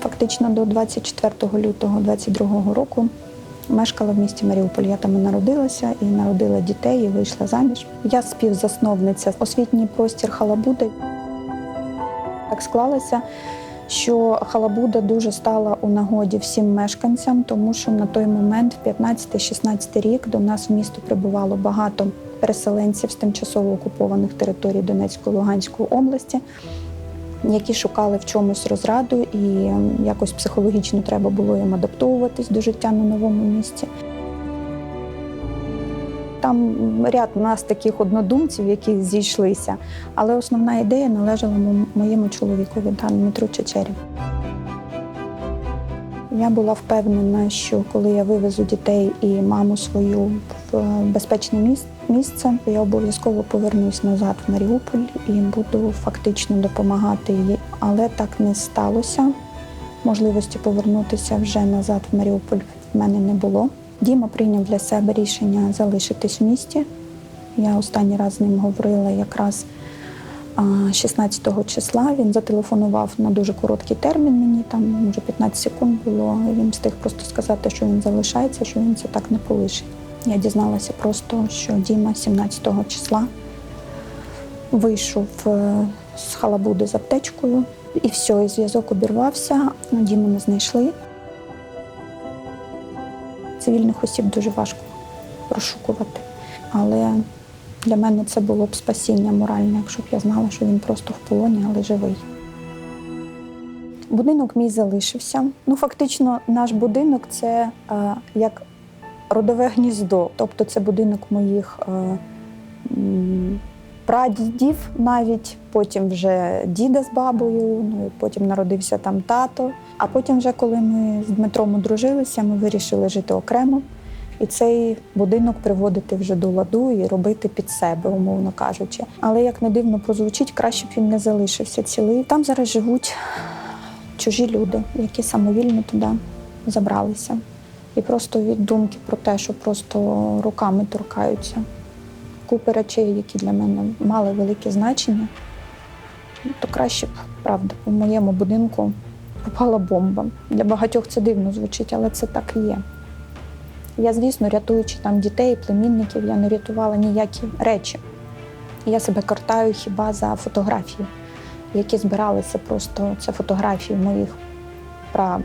фактично до 24 лютого 22 року мешкала в місті Маріуполь. Я там і народилася і народила дітей, і вийшла заміж. Я співзасновниця освітній простір Халабуди. Так склалося, що Халабуда дуже стала у нагоді всім мешканцям, тому що на той момент, в 15-16 рік, до нас в місто прибувало багато переселенців з тимчасово окупованих територій Донецької Луганської області, які шукали в чомусь розраду, і якось психологічно треба було їм адаптовуватись до життя на новому місці. Там ряд нас таких однодумців, які зійшлися, але основна ідея належала моєму чоловікові Дмитру Чечері. Я була впевнена, що коли я вивезу дітей і маму свою в е, безпечне міс- місце, я обов'язково повернусь назад в Маріуполь і буду фактично допомагати їй. Але так не сталося. Можливості повернутися вже назад в Маріуполь в мене не було. Діма прийняв для себе рішення залишитись в місті. Я останній раз з ним говорила якраз а, 16 числа. Він зателефонував на дуже короткий термін. Мені там може 15 секунд було. Він встиг просто сказати, що він залишається, що він це так не полишить. Я дізналася просто, що Діма 17 числа вийшов е, з халабуди з аптечкою, і все, і зв'язок обірвався. Діму не знайшли. Цивільних осіб дуже важко розшукувати. Але для мене це було б спасіння моральне, якщо б я знала, що він просто в полоні, але живий. Будинок мій залишився. Ну, фактично, наш будинок це е, як родове гніздо. Тобто це будинок моїх е, прадідів навіть, потім вже діда з бабою, ну потім народився там тато. А потім, вже коли ми з Дмитром одружилися, ми вирішили жити окремо. І цей будинок приводити вже до ладу і робити під себе, умовно кажучи. Але як не дивно прозвучить, краще б він не залишився цілий. Там зараз живуть чужі люди, які самовільно туди забралися. І просто від думки про те, що просто руками торкаються. Купи речей, які для мене мали велике значення, ну, то краще б, правда, у моєму будинку попала бомба. Для багатьох це дивно звучить, але це так і є. Я, звісно, рятуючи там дітей, племінників, я не рятувала ніякі речі. Я себе картаю хіба за фотографії, які збиралися просто це фотографії моїх пра,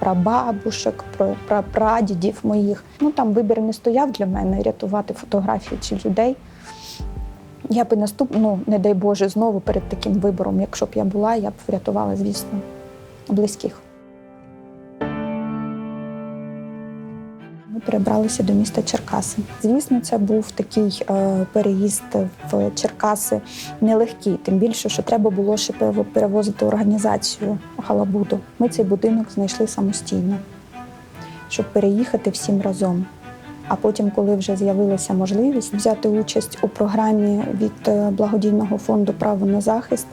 прабабушек, про пра- прадідів моїх. Ну там вибір не стояв для мене рятувати фотографії чи людей. Я би наступ, ну, не дай Боже, знову перед таким вибором, якщо б я була, я б врятувала, звісно, близьких. Перебралися до міста Черкаси. Звісно, це був такий е, переїзд в Черкаси нелегкий, тим більше, що треба було ще перевозити організацію Халабуду. Ми цей будинок знайшли самостійно, щоб переїхати всім разом. А потім, коли вже з'явилася можливість взяти участь у програмі від е, благодійного фонду Право на захист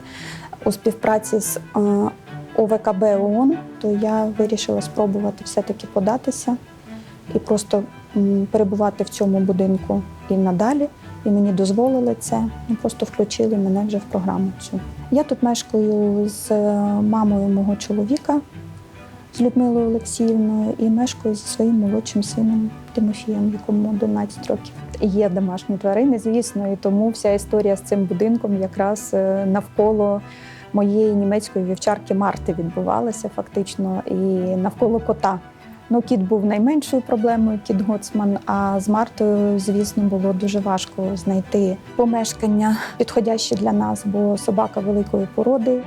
у співпраці з е, ОВКБ ООН, то я вирішила спробувати все-таки податися і просто перебувати в цьому будинку і надалі. І мені дозволили це, і просто включили мене вже в програму цю. Я тут мешкаю з е, мамою мого чоловіка, з Людмилою Олексіївною, і мешкаю зі своїм молодшим сином Тимофієм, якому 11 років. Є домашні тварини, звісно, і тому вся історія з цим будинком якраз е, навколо моєї німецької вівчарки Марти відбувалася фактично, і навколо кота. Ну, кіт був найменшою проблемою, кіт Гоцман. А з Мартою, звісно, було дуже важко знайти помешкання підходяще для нас, бо собака великої породи.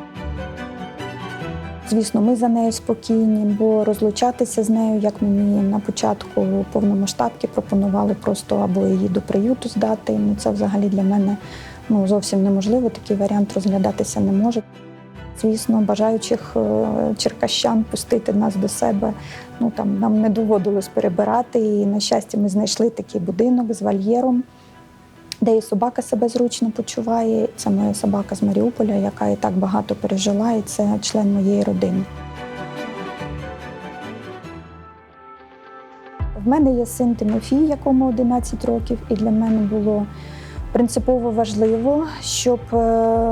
Звісно, ми за нею спокійні, бо розлучатися з нею, як мені на початку повномасштабки пропонували просто або її до приюту здати. Ну це взагалі для мене ну, зовсім неможливо. Такий варіант розглядатися не може. Звісно, бажаючих е, черкащан пустити нас до себе. Ну там нам не доводилось перебирати. І на щастя, ми знайшли такий будинок з вольєром, де і собака себе зручно почуває. Це моя собака з Маріуполя, яка і так багато пережила, і це член моєї родини. В мене є син Тимофій, якому 11 років, і для мене було Принципово важливо, щоб е,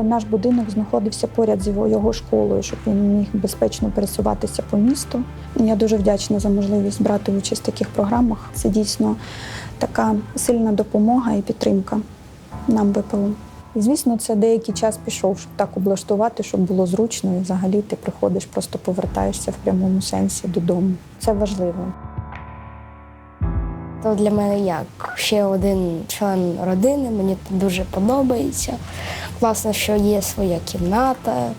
наш будинок знаходився поряд з його, школою, щоб він міг безпечно пересуватися по місту. Я дуже вдячна за можливість брати участь в таких програмах. Це дійсно така сильна допомога і підтримка нам ВПО. І, звісно, це деякий час пішов, щоб так облаштувати, щоб було зручно. І взагалі ти приходиш, просто повертаєшся в прямому сенсі додому. Це важливо. То для мене як ще один член родини, мені дуже подобається. Класно, що є своя кімната,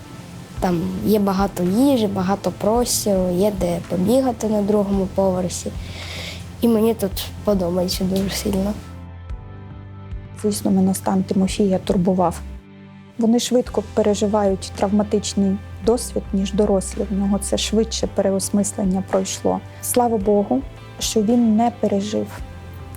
там є багато їжі, багато простору, є де побігати на другому поверсі. І мені тут подобається дуже сильно. Звісно, мене стан Тимофія турбував. Вони швидко переживають травматичний досвід, ніж дорослі. В нього це швидше переосмислення пройшло. Слава Богу, що він не пережив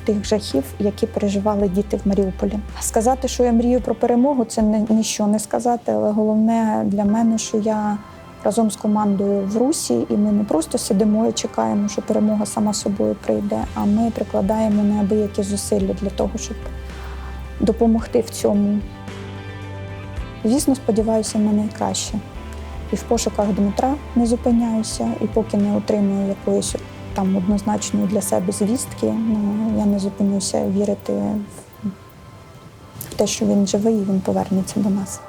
тих жахів, які переживали діти в Маріуполі. Сказати, що я мрію про перемогу, це не, ніщо не сказати, але головне для мене, що я разом з командою в Русі, і ми не просто сидимо і чекаємо, що перемога сама собою прийде, а ми прикладаємо неабиякі зусилля для того, щоб допомогти в цьому. Звісно, сподіваюся на найкраще. І в пошуках Дмитра не зупиняюся, і поки не отримую якоїсь там однозначної для себе звістки, ну, я не зупинюся вірити в, те, що він живий і він повернеться до нас.